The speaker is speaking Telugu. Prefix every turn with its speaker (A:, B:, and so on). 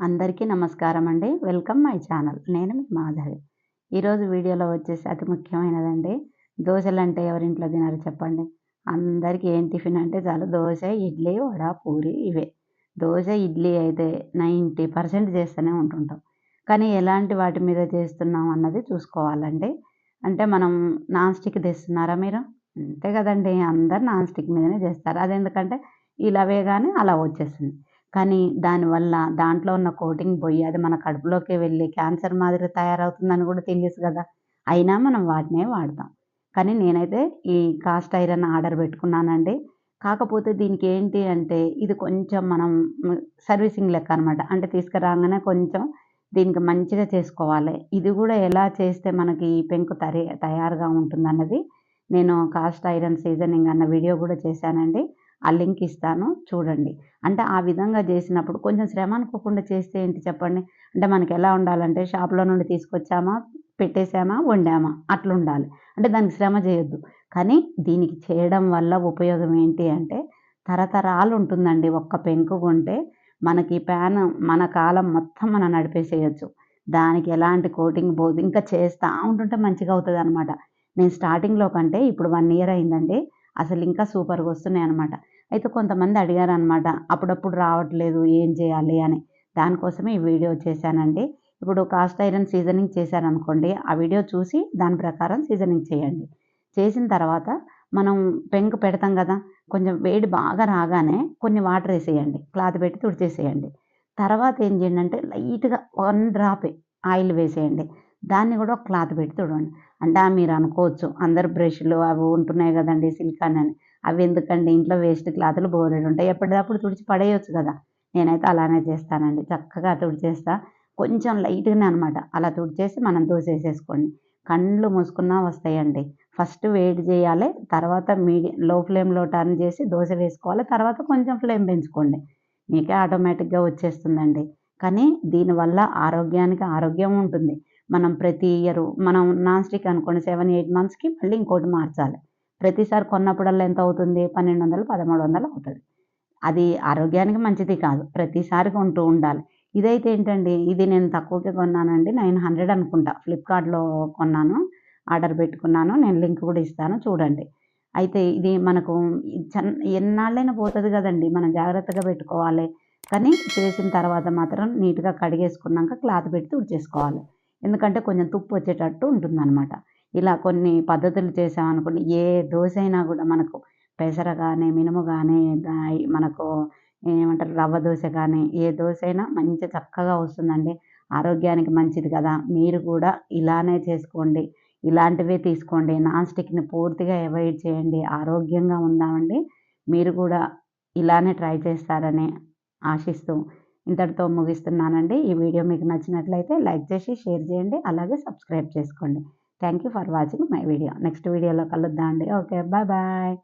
A: అందరికీ నమస్కారం అండి. Welcome my channel. నేను మీ మాధవి. ఈరోజు వీడియోలో వచ్చేసి అతి ముఖ్యమైనదండి. దోశలు అంటే ఎవరింట్లో తినారు చెప్పండి. అందరికీ ఏం టిఫిన్ అంటే చాలు దోశ ఇడ్లీ వడ పూరి ఇవే. దోశ ఇడ్లీ అయితే నైంటీ పర్సెంట్ చేస్తూనే ఉంటుంటాం. కానీ ఎలాంటి వాటి మీద చేస్తున్నాం అన్నది చూసుకోవాలండి. అంటే మనం నాన్ స్టిక్ తెస్తున్నారా మీరు? అంతే కదండి. అందరు నాన్ స్టిక్ మీదనే చేస్తారు. అది ఎందుకంటే ఇలావే కానీ అలా వచ్చేస్తుంది. కానీ దానివల్ల దాంట్లో ఉన్న కోటింగ్ పోయి అది మన కడుపులోకి వెళ్ళి క్యాన్సర్ మాదిరి తయారవుతుందని కూడా తెలియదు కదా. అయినా మనం వాటినే వాడతాం. కానీ నేనైతే ఈ కాస్ట్ ఐరన్ ఆర్డర్ పెట్టుకున్నానండి. కాకపోతే దీనికి ఏంటి అంటే ఇది కొంచెం మనం సర్వీసింగ్ లెక్క అనమాట అంటే తీసుకురాగానే కొంచెం దీనికి మంచిగా చేసుకోవాలి. ఇది కూడా ఎలా చేస్తే మనకి ఈ పెంకు తరే తయారుగా ఉంటుందన్నది నేను కాస్ట్ ఐరన్ సీజనింగ్ అన్న వీడియో కూడా చేశానండి. ఆ లింక్ ఇస్తాను చూడండి. అంటే ఆ విధంగా చేసినప్పుడు కొంచెం శ్రమ అనుకోకుండా చేస్తే ఏంటి చెప్పండి? అంటే మనకి ఎలా ఉండాలంటే షాప్లో నుండి తీసుకొచ్చామా పెట్టేసామా వండామా? అట్లా ఉండాలి అంటే దానికి శ్రమ చేయొద్దు. కానీ దీనికి చేయడం వల్ల ఉపయోగం ఏంటి అంటే తరతరాలు ఉంటుందండి. ఒక్క పెంకు కొంటే మనకి ప్యాన్ మన కాలం మొత్తం మనం నడిపేసేయచ్చు. దానికి ఎలాంటి కోటింగ్ పోదు. ఇంకా చేస్తూ ఉంటుంటే మంచిగా అవుతుంది అనమాట నేను స్టార్టింగ్లో కంటే ఇప్పుడు వన్ ఇయర్ అయిందండి. అసలు ఇంకా సూపర్గా వస్తున్నాయి అనమాట అయితే కొంతమంది అడిగారు అనమాట అప్పుడప్పుడు రావట్లేదు ఏం చేయాలి? అని. దానికోసమే ఈ వీడియో చేశానండి. ఇప్పుడు కాస్ట్ ఐరన్ సీజనింగ్ చేశారనుకోండి ఆ వీడియో చూసి దాని ప్రకారం సీజనింగ్ చేయండి. చేసిన తర్వాత మనం పెంకు పెడతాం కదా కొంచెం వేడి బాగా రాగానే కొన్ని వాటర్ వేసేయండి క్లాత్ పెట్టి తుడిచేసేయండి. తర్వాత ఏం చేయండి అంటే లైట్గా వన్ డ్రాపే ఆయిల్ వేసేయండి. దాన్ని కూడా ఒక క్లాత్ పెట్టి తుడవండి. అంటే మీరు అనుకోవచ్చు అందరు బ్రష్లు అవి ఉంటున్నాయి కదండి సిలికాన్ అని. అవి ఎందుకండి? ఇంట్లో వేస్ట్ క్లాతులు బోరెడు ఉంటాయి. ఎప్పటికప్పుడు తుడిచి పడేయచ్చు కదా. నేనైతే అలానే చేస్తానండి. చక్కగా తుడిచేస్తా. కొంచెం లైట్గానే అనమాట. అలా తుడిచేసి మనం దోసేసేసుకోండి కళ్ళు మూసుకున్నా వస్తాయండి. ఫస్ట్ వేడి చేయాలి. తర్వాత మీడియం లో ఫ్లేమ్లో టర్న్ చేసి దోశ వేసుకోవాలి. తర్వాత కొంచెం ఫ్లేమ్ పెంచుకోండి. మీకే ఆటోమేటిక్గా వచ్చేస్తుందండి. కానీ దీనివల్ల ఆరోగ్యానికి ఆరోగ్యం ఉంటుంది. మనం ప్రతి ఇయర్ మనం నాన్ స్టిక్ అనుకోండి సెవెన్ ఎయిట్ మంత్స్కి మళ్ళీ ఇంకోటి మార్చాలి. ప్రతిసారి కొన్నప్పుడల్లా ఎంత అవుతుంది? పన్నెండు వందలు పదమూడు వందలు అవుతుంది. అది ఆరోగ్యానికి మంచిది కాదు. ప్రతిసారి కొంటూ ఉండాలి. ఇదైతే ఏంటండి? ఇది నేను తక్కువకే కొన్నానండి. నైన్ హండ్రెడ్ అనుకుంటా. ఫ్లిప్కార్ట్లో కొన్నాను ఆర్డర్ పెట్టుకున్నాను. నేను లింక్ కూడా ఇస్తాను. చూడండి. అయితే ఇది మనకు ఎన్నాళ్ళైనా పోతుంది కదండి. మనం జాగ్రత్తగా పెట్టుకోవాలి. కానీ చేసిన తర్వాత మాత్రం నీట్గా కడిగేసుకున్నాక క్లాత్ పెట్టి తుడిచేసుకోవాలి. ఎందుకంటే కొంచెం తుప్పు వచ్చేటట్టు ఉంటుందన్నమాట. ఇలా కొన్ని పద్ధతులు చేసామనుకోండి ఏ దోశ అయినా కూడా మనకు పెసర కానీ మినుము కానీ మనకు ఏమంటారు రవ్వ దోశ కానీ ఏ దోశ అయినా మంచి చక్కగా వస్తుందండి. ఆరోగ్యానికి మంచిది కదా. మీరు కూడా ఇలానే చేసుకోండి. ఇలాంటివే తీసుకోండి. నాన్ స్టిక్ని పూర్తిగా అవాయిడ్ చేయండి. ఆరోగ్యంగా ఉందామండి. మీరు కూడా ఇలానే ట్రై చేస్తారని ఆశిస్తూ ఇంతటితో ముగిస్తున్నానండి. ఈ వీడియో మీకు నచ్చినట్లయితే లైక్ చేసి షేర్ చేయండి. అలాగే సబ్స్క్రైబ్ చేసుకోండి. Thank you for watching my video next వీడియోలో కలుద్దాం అండి. Okay bye bye